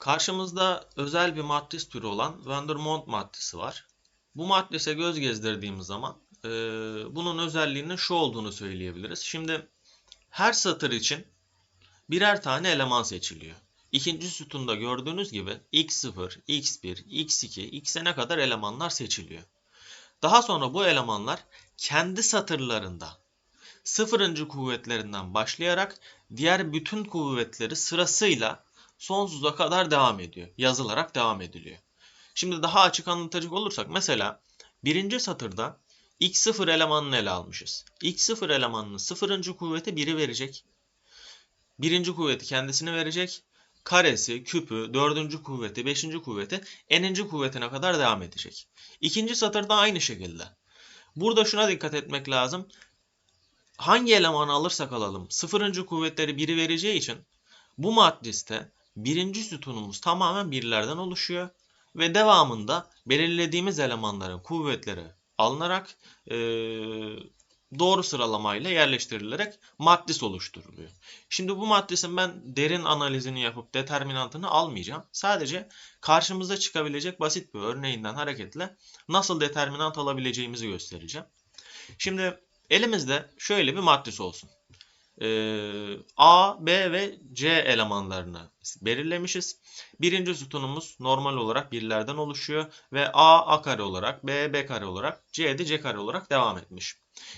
Karşımızda özel bir matris türü olan Vandermonde matrisi var. Bu matrise göz gezdirdiğimiz zaman e, bunun özelliğinin şu olduğunu söyleyebiliriz. Şimdi her satır için birer tane eleman seçiliyor. İkinci sütunda gördüğünüz gibi x0, x1, x2, x'e kadar elemanlar seçiliyor. Daha sonra bu elemanlar kendi satırlarında sıfırıncı kuvvetlerinden başlayarak diğer bütün kuvvetleri sırasıyla sonsuza kadar devam ediyor. Yazılarak devam ediliyor. Şimdi daha açık anlatacak olursak mesela birinci satırda x0 elemanını ele almışız. x0 elemanının sıfırıncı kuvveti 1'i verecek. Birinci kuvveti kendisini verecek. Karesi, küpü, dördüncü kuvveti, beşinci kuvveti n'inci kuvvetine kadar devam edecek. İkinci satırda aynı şekilde. Burada şuna dikkat etmek lazım. Hangi elemanı alırsak alalım sıfırıncı kuvvetleri 1'i vereceği için bu matriste birinci sütunumuz tamamen birlerden oluşuyor ve devamında belirlediğimiz elemanların kuvvetleri alınarak e, doğru sıralamayla yerleştirilerek matris oluşturuluyor. Şimdi bu matrisin ben derin analizini yapıp determinantını almayacağım. Sadece karşımıza çıkabilecek basit bir örneğinden hareketle nasıl determinant alabileceğimizi göstereceğim. Şimdi elimizde şöyle bir matris olsun. Ee, A, B ve C elemanlarını belirlemişiz. Birinci sütunumuz normal olarak birlerden oluşuyor ve A, A kare olarak, B, B kare olarak, C de C kare olarak devam etmiş.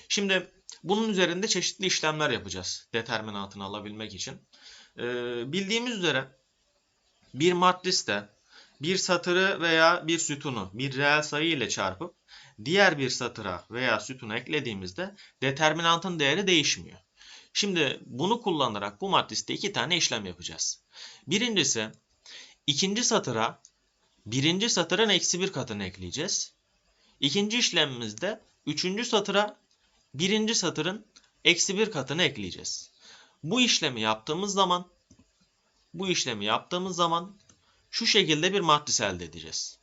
Şimdi bunun üzerinde çeşitli işlemler yapacağız determinantını alabilmek için. Ee, bildiğimiz üzere bir matriste bir satırı veya bir sütunu bir reel sayı ile çarpıp diğer bir satıra veya sütuna eklediğimizde determinantın değeri değişmiyor. Şimdi bunu kullanarak bu matriste iki tane işlem yapacağız. Birincisi ikinci satıra birinci satırın eksi bir katını ekleyeceğiz. İkinci işlemimizde üçüncü satıra birinci satırın eksi bir katını ekleyeceğiz. Bu işlemi yaptığımız zaman bu işlemi yaptığımız zaman şu şekilde bir matris elde edeceğiz.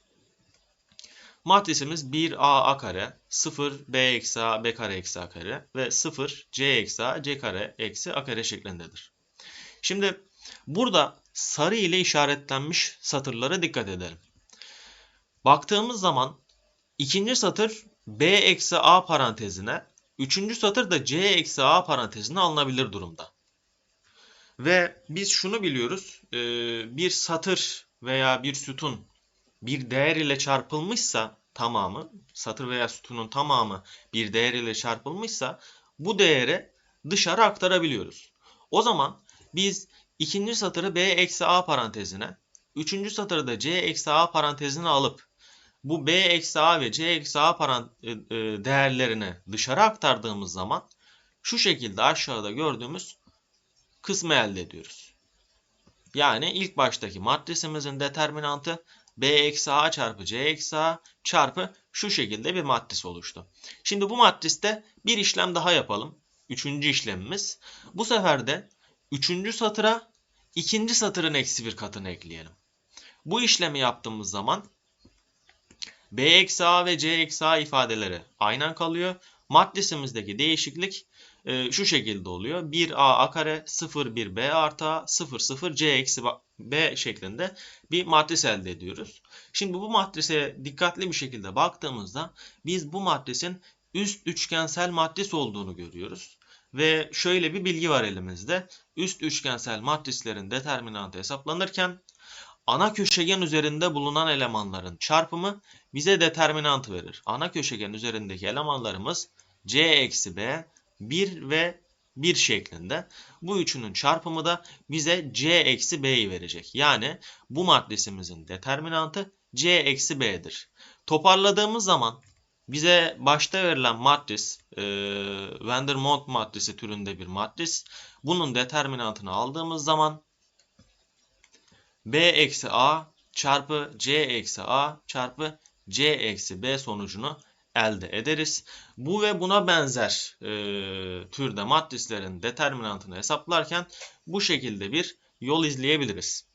Matrisimiz 1a a kare, 0 b eksi a b kare eksi a kare ve 0 c eksi a c kare eksi a kare şeklindedir. Şimdi burada sarı ile işaretlenmiş satırlara dikkat edelim. Baktığımız zaman ikinci satır b eksi a parantezine, üçüncü satır da c eksi a parantezine alınabilir durumda. Ve biz şunu biliyoruz, bir satır veya bir sütun bir değer ile çarpılmışsa tamamı, satır veya sütunun tamamı bir değer ile çarpılmışsa bu değeri dışarı aktarabiliyoruz. O zaman biz ikinci satırı b eksi a parantezine, üçüncü satırı da c eksi a parantezine alıp bu b eksi a ve c eksi a değerlerini dışarı aktardığımız zaman şu şekilde aşağıda gördüğümüz kısmı elde ediyoruz. Yani ilk baştaki matrisimizin determinantı b eksi a çarpı c eksi a çarpı şu şekilde bir matris oluştu. Şimdi bu matriste bir işlem daha yapalım. Üçüncü işlemimiz. Bu sefer de üçüncü satıra ikinci satırın eksi bir katını ekleyelim. Bu işlemi yaptığımız zaman b eksi a ve c eksi a ifadeleri aynen kalıyor. Matrisimizdeki değişiklik e, şu şekilde oluyor. 1a a kare 0 1 b artı a 0 0 c eksi b şeklinde bir matris elde ediyoruz. Şimdi bu matrise dikkatli bir şekilde baktığımızda biz bu matrisin üst üçgensel matris olduğunu görüyoruz. Ve şöyle bir bilgi var elimizde. Üst üçgensel matrislerin determinantı hesaplanırken ana köşegen üzerinde bulunan elemanların çarpımı bize determinantı verir. Ana köşegen üzerindeki elemanlarımız c eksi b, 1 ve 1 şeklinde. Bu üçünün çarpımı da bize c eksi b'yi verecek. Yani bu matrisimizin determinantı c eksi b'dir. Toparladığımız zaman bize başta verilen matris, e, Vandermonde matrisi türünde bir matris. Bunun determinantını aldığımız zaman b eksi a çarpı c eksi a çarpı c eksi b sonucunu elde ederiz. Bu ve buna benzer e, türde matrislerin determinantını hesaplarken bu şekilde bir yol izleyebiliriz.